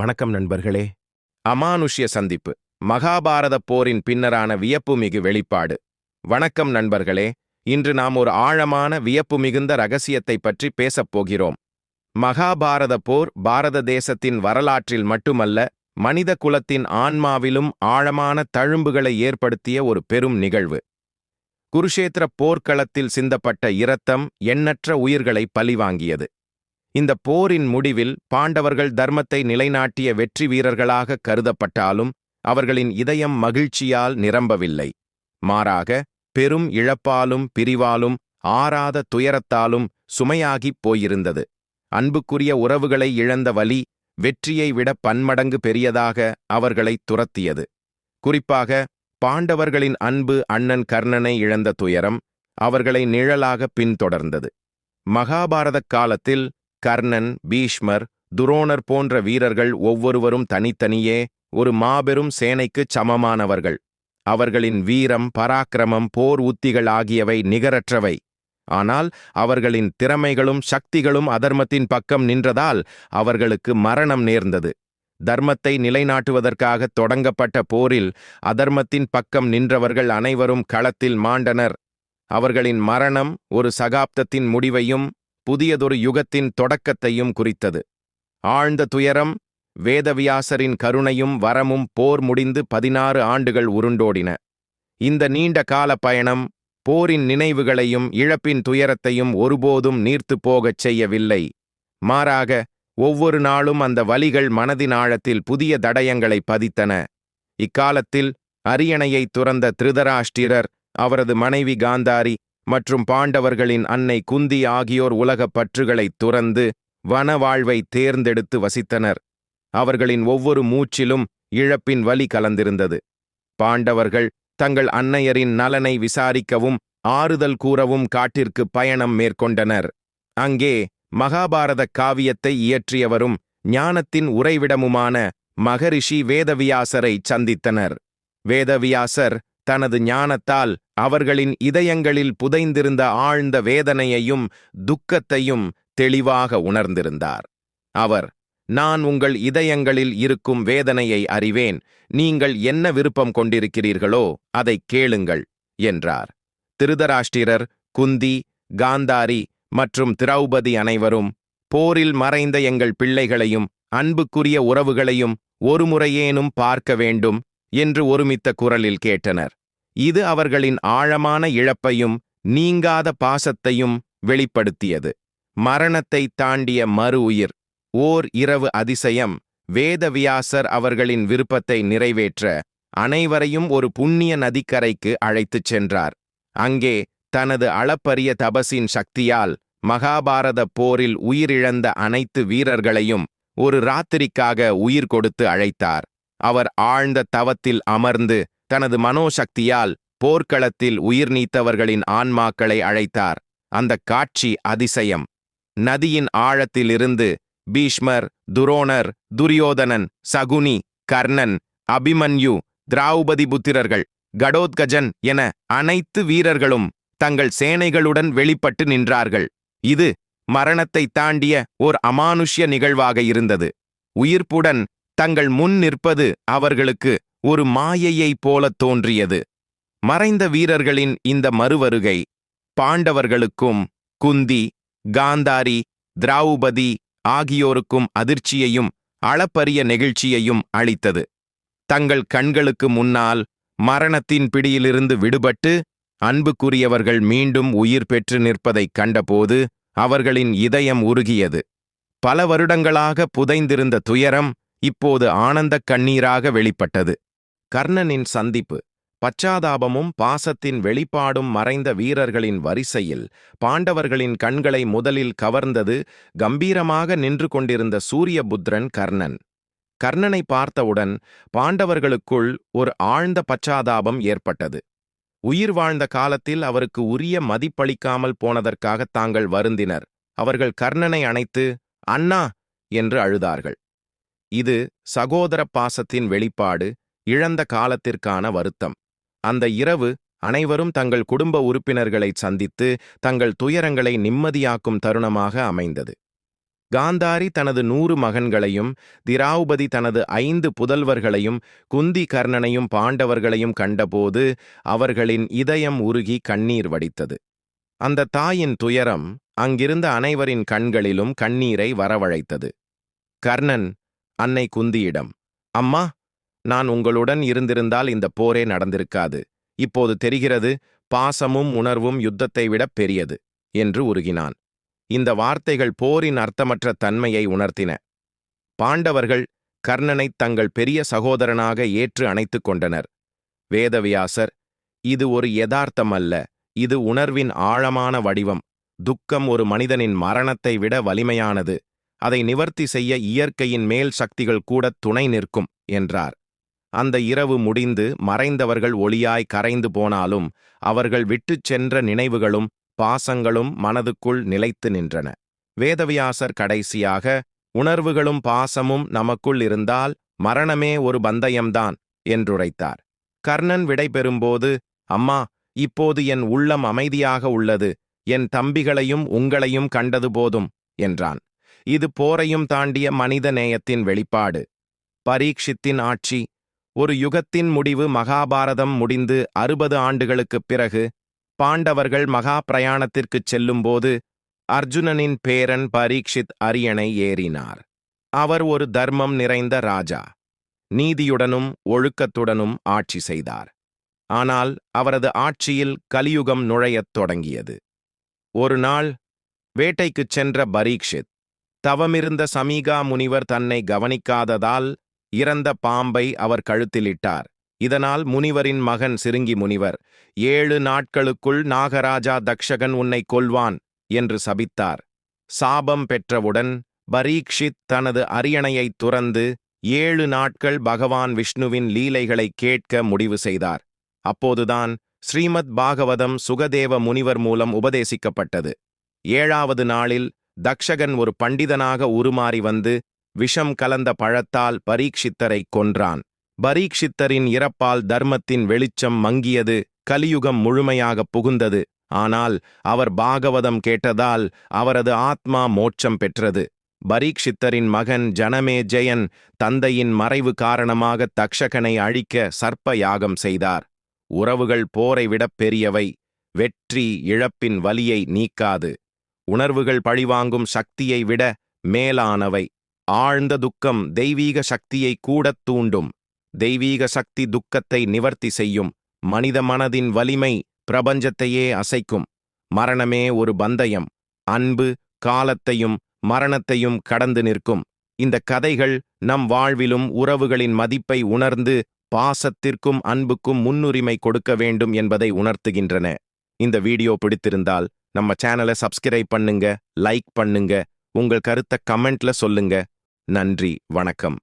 வணக்கம் நண்பர்களே. அமானுஷ்ய சந்திப்பு. மகாபாரத போரின் பின்னரான வியப்புமிகு வெளிப்பாடு. வணக்கம் நண்பர்களே. இன்று நாம் ஒரு ஆழமான வியப்பு மிகுந்த ரகசியத்தை பற்றி பேசப் போகிறோம். மகாபாரத போர் பாரத தேசத்தின் வரலாற்றில் மட்டுமல்ல மனித குலத்தின் ஆன்மாவிலும் ஆழமான தழும்புகளை ஏற்படுத்திய ஒரு பெரும் நிகழ்வு. குருஷேத்திர போர்க்களத்தில் சிந்தப்பட்ட இரத்தம் எண்ணற்ற உயிர்களை பலிவாங்கியது இந்த போரின் முடிவில் பாண்டவர்கள் தர்மத்தை நிலைநாட்டிய வெற்றி வீரர்களாக கருதப்பட்டாலும் அவர்களின் இதயம் மகிழ்ச்சியால் நிரம்பவில்லை. மாறாக பெரும் இழப்பாலும் பிரிவாலும் ஆறாத துயரத்தாலும் சுமையாகிப் போயிருந்தது. அன்புக்குரிய உறவுகளை இழந்த வலி வெற்றியை விட பன்மடங்கு பெரியதாக அவர்களை துரத்தியது. குறிப்பாக பாண்டவர்களின் அன்பு அண்ணன் கர்ணனை இழந்த துயரம் அவர்களை நிழலாக பின்தொடர்ந்தது. மகாபாரதக் காலத்தில் கர்ணன் பீஷ்மர் துரோணர் போன்ற வீரர்கள் ஒவ்வொருவரும் தனித்தனியே ஒரு மாபெரும் சேனைக்குச் சமமானவர்கள். அவர்களின் வீரம் பராக்கிரமம் போர் உத்திகள் ஆகியவை நிகரற்றவை. ஆனால் அவர்களின் திறமைகளும் சக்திகளும் அதர்மத்தின் பக்கம் நின்றதால் அவர்களுக்கு மரணம் நேர்ந்தது. தர்மத்தை நிலைநாட்டுவதற்காக தொடங்கப்பட்ட போரில் அதர்மத்தின் பக்கம் நின்றவர்கள் அனைவரும் களத்தில் மாண்டனர். அவர்களின் மரணம் ஒரு சகாப்தத்தின் முடிவையும் புதியதொரு யுகத்தின் தொடக்கத்தையும் குறித்தது. ஆழ்ந்த துயரம் வேதவியாசரின் கருணையும் வரமும் போர் முடிந்து பதினாறு ஆண்டுகள் உருண்டோடின. இந்த நீண்ட கால பயணம் போரின் நினைவுகளையும் இழப்பின் துயரத்தையும் ஒருபோதும் நீர்த்துப் போகச் செய்யவில்லை. மாறாக ஒவ்வொரு நாளும் அந்த வலிகள் மனதின் ஆழத்தில் புதிய தடயங்களை பதித்தன. இக்காலத்தில் அரியணையை துறந்த திருதராஷ்டிரர் அவரது மனைவி காந்தாரி மற்றும் பாண்டவர்களின் அன்னை குந்தி ஆகியோர் உலகப் பற்றுகளைத் துறந்து வன வாழ்வை தேர்ந்தெடுத்து வசித்தனர். அவர்களின் ஒவ்வொரு மூச்சிலும் இழப்பின் வலி கலந்திருந்தது. பாண்டவர்கள் தங்கள் அன்னையரின் நலனை விசாரிக்கவும் ஆறுதல் கூறவும் காட்டிற்கு பயணம் மேற்கொண்டனர். அங்கே மகாபாரத காவியத்தை இயற்றியவரும் ஞானத்தின் உறைவிடமுமான மகரிஷி வேதவியாசரை சந்தித்தனர். வேதவியாசர் தனது ஞானத்தால் அவர்களின் இதயங்களில் புதைந்திருந்த ஆழ்ந்த வேதனையையும் துக்கத்தையும் தெளிவாக உணர்ந்திருந்தார். அவர் நான் உங்கள் இதயங்களில் இருக்கும் வேதனையை அறிவேன். நீங்கள் என்ன விருப்பம் கொண்டிருக்கிறீர்களோ அதைக் கேளுங்கள் என்றார். திருதராஷ்டிரர் குந்தி காந்தாரி மற்றும் திரௌபதி அனைவரும் போரில் மறைந்த எங்கள் பிள்ளைகளையும் அன்புக்குரிய உறவுகளையும் ஒருமுறையேனும் பார்க்க வேண்டும் என்று ஒருமித்த குரலில் கேட்டனர். இது அவர்களின் ஆழமான இழப்பையும் நீங்காத பாசத்தையும் வெளிப்படுத்தியது. மரணத்தை தாண்டிய மறு உயிர் ஓர் இரவு அதிசயம் வேதவியாசர் அவர்களின் விருப்பத்தை நிறைவேற்ற அனைவரையும் ஒரு புண்ணிய நதிக்கரைக்கு அழைத்துச் சென்றார். அங்கே தனது அளப்பரிய தபசின் சக்தியால் மகாபாரத போரில் உயிரிழந்த அனைத்து வீரர்களையும் ஒரு ராத்திரிக்காக உயிர் கொடுத்து அழைத்தார். அவர் ஆழ்ந்த தவத்தில் அமர்ந்து தனது மனோசக்தியால் போர்க்களத்தில் உயிர் நீத்தவர்களின் ஆன்மாக்களை அழைத்தார். அந்த காட்சி அதிசயம். நதியின் ஆழத்திலிருந்து பீஷ்மர் துரோணர் துரியோதனன் சகுனி கர்ணன் அபிமன்யு திராவுபதி புத்திரர்கள் கடோத்கஜன் என அனைத்து வீரர்களும் தங்கள் சேனைகளுடன் வெளிப்பட்டு நின்றார்கள். இது மரணத்தை தாண்டிய ஓர் அமானுஷ்ய நிகழ்வாக இருந்தது. உயிர்ப்புடன் தங்கள் முன் நிற்பது அவர்களுக்கு ஒரு மாயையைப் போலத் தோன்றியது. மறைந்த வீரர்களின் இந்த மறுவருகை பாண்டவர்களுக்கும் குந்தி காந்தாரி திராவுபதி ஆகியோருக்கும் அதிர்ச்சியையும் அளப்பரிய நெகிழ்ச்சியையும் அளித்தது. தங்கள் கண்களுக்கு முன்னால் மரணத்தின் பிடியிலிருந்து விடுபட்டு அன்புக்குரியவர்கள் மீண்டும் உயிர் பெற்று நிற்பதைக் கண்டபோது அவர்களின் இதயம் உருகியது. பல வருடங்களாக புதைந்திருந்த துயரம் இப்போது ஆனந்தக் கண்ணீராக வெளிப்பட்டது. கர்ணனின் சந்திப்பு பச்சாதாபமும் பாசத்தின் வெளிப்பாடும் மறைந்த வீரர்களின் வரிசையில் பாண்டவர்களின் கண்களை முதலில் கவர்ந்தது கம்பீரமாக நின்று கொண்டிருந்த சூரியபுத்திரன் கர்ணன். கர்ணனை பார்த்தவுடன் பாண்டவர்களுக்குள் ஒரு ஆழ்ந்த பச்சாதாபம் ஏற்பட்டது. உயிர் வாழ்ந்த காலத்தில் அவருக்கு உரிய மதிப்பளிக்காமல் போனதற்காக தாங்கள் வருந்தினர். அவர்கள் கர்ணனை அணைத்து அண்ணா! என்று அழுதார்கள். இது சகோதர பாசத்தின் வெளிப்பாடு இழந்த காலத்திற்கான வருத்தம். அந்த இரவு அனைவரும் தங்கள் குடும்ப உறுப்பினர்களைச் சந்தித்து தங்கள் துயரங்களை நிம்மதியாக்கும் தருணமாக அமைந்தது. காந்தாரி தனது நூறு மகன்களையும் திராவுபதி தனது ஐந்து புதல்வர்களையும் குந்தி கர்ணனையும் பாண்டவர்களையும் கண்டபோது அவர்களின் இதயம் உருகி கண்ணீர் வடித்தது. அந்த தாயின் துயரம் அங்கிருந்த அனைவரின் கண்களிலும் கண்ணீரை வரவழைத்தது. கர்ணன் அன்னை குந்தியிடம் அம்மா நான் உங்களுடன் இருந்திருந்தால் இந்த போரே நடந்திருக்காது. இப்போது தெரிகிறது பாசமும் உணர்வும் யுத்தத்தை விட பெரியது என்று உருகினான். இந்த வார்த்தைகள் போரின் அர்த்தமற்ற தன்மையை உணர்த்தின. பாண்டவர்கள் கர்ணனைத் தங்கள் பெரிய சகோதரனாக ஏற்று அணைத்துக் கொண்டனர். வேதவியாசர் இது ஒரு யதார்த்தம் அல்ல. இது உணர்வின் ஆழமான வடிவம். துக்கம் ஒரு மனிதனின் மரணத்தை விட வலிமையானது. அதை நிவர்த்தி செய்ய இயற்கையின் மேல் சக்திகள் கூட துணை நிற்கும் என்றார். அந்த இரவு முடிந்து மறைந்தவர்கள் ஒளியாய் கரைந்து போனாலும் அவர்கள் விட்டுச் சென்ற நினைவுகளும் பாசங்களும் மனதுக்குள் நிலைத்து நின்றன. வேதவியாசர் கடைசியாக உணர்வுகளும் பாசமும் நமக்குள் இருந்தால் மரணமே ஒரு பந்தயம்தான் என்றுரைத்தார். கர்ணன் விடைபெறும்போது அம்மா இப்போது என் உள்ளம் அமைதியாக உள்ளது என் தம்பிகளையும் உங்களையும் கண்டது போதும் என்றான். இது போரையும் தாண்டிய மனித நேயத்தின் வெளிப்பாடு. பரீட்சித்தின் ஆட்சி. ஒரு யுகத்தின் முடிவு மகாபாரதம் முடிந்து அறுபது ஆண்டுகளுக்குப் பிறகு பாண்டவர்கள் மகா பிரயாணத்திற்குச் செல்லும்போது அர்ஜுனனின் பேரன் பரீட்சித் அரியணை ஏறினார். அவர் ஒரு தர்மம் நிறைந்த ராஜா. நீதியுடனும் ஒழுக்கத்துடனும் ஆட்சி செய்தார். ஆனால் அவரது ஆட்சியில் கலியுகம் நுழையத் தொடங்கியது. ஒரு நாள் வேட்டைக்குச் சென்ற பரீட்சித் தவமிருந்த சமீகா முனிவர் தன்னை கவனிக்காததால் இறந்த பாம்பை அவர் கழுத்திலிட்டார். இதனால் முனிவரின் மகன் சிருங்கி முனிவர் ஏழு நாட்களுக்குள் நாகராஜா தக்ஷகன் உன்னை கொல்வான் என்று சபித்தார். சாபம் பெற்றவுடன் பரீக்ஷித் தனது அரியணையைத் துறந்து ஏழு நாட்கள் பகவான் விஷ்ணுவின் லீலைகளை கேட்க முடிவு செய்தார். அப்போதுதான் ஸ்ரீமத் பாகவதம் சுகதேவ முனிவர் மூலம் உபதேசிக்கப்பட்டது. ஏழாவது நாளில் தக்ஷகன் ஒரு பண்டிதனாக உருமாறி வந்து விஷம் கலந்த பழத்தால் பரீட்சித்தரை கொன்றான். பரீட்சித்தரின் இறப்பால் தர்மத்தின் வெளிச்சம் மங்கியது கலியுகம் முழுமையாக புகுந்தது. ஆனால் அவர் பாகவதம் கேட்டதால் அவரது ஆத்மா மோட்சம் பெற்றது. பரீட்சித்தரின் மகன் ஜனமே ஜெயன் தந்தையின் மறைவு காரணமாக தக்ஷகனை அழிக்க சர்ப்ப யாகம் செய்தார். உறவுகள் போரை விடப் பெரியவை வெற்றி இழப்பின் வலியை நீக்காது. உணர்வுகள் பழிவாங்கும் சக்தியை விட மேலானவை. ஆழ்ந்த துக்கம் தெய்வீக சக்தியை கூடத் தூண்டும். தெய்வீக சக்தி துக்கத்தை நிவர்த்தி செய்யும். மனித மனதின் வலிமை பிரபஞ்சத்தையே அசைக்கும். மரணமே ஒரு பந்தயம். அன்பு காலத்தையும் மரணத்தையும் கடந்து நிற்கும். இந்த கதைகள் நம் வாழ்விலும் உறவுகளின் மதிப்பை உணர்ந்து பாசத்திற்கும் அன்புக்கும் முன்னுரிமை கொடுக்க வேண்டும் என்பதை உணர்த்துகின்றன. இந்த வீடியோ பிடித்திருந்தால் நம்ம சேனலை சப்ஸ்கிரைப் பண்ணுங்க லைக் பண்ணுங்க உங்கள் கருத்தை கமெண்ட்ல சொல்லுங்க. நன்றி வணக்கம்.